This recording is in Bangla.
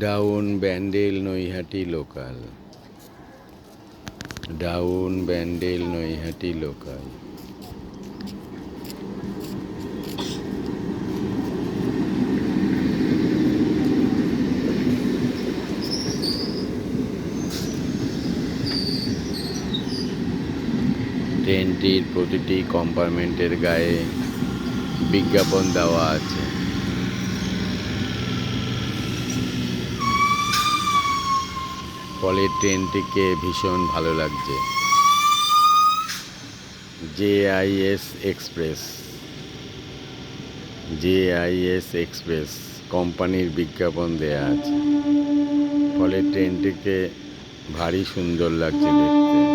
Down Bandel Naihati local. Down Bandel Naihati local. ট্রেনটির প্রতিটি কম্পার্টমেন্টের গায়ে বিজ্ঞাপন দেওয়া আছে। ফলে ট্রেনটিকে ভীষণ ভালো লাগছে। JIS express. জেআইএস এক্সপ্রেস কোম্পানির বিজ্ঞাপন দেয়া আছে। ফলে ট্রেনটিকে ভারী সুন্দর লাগছে দেখতে।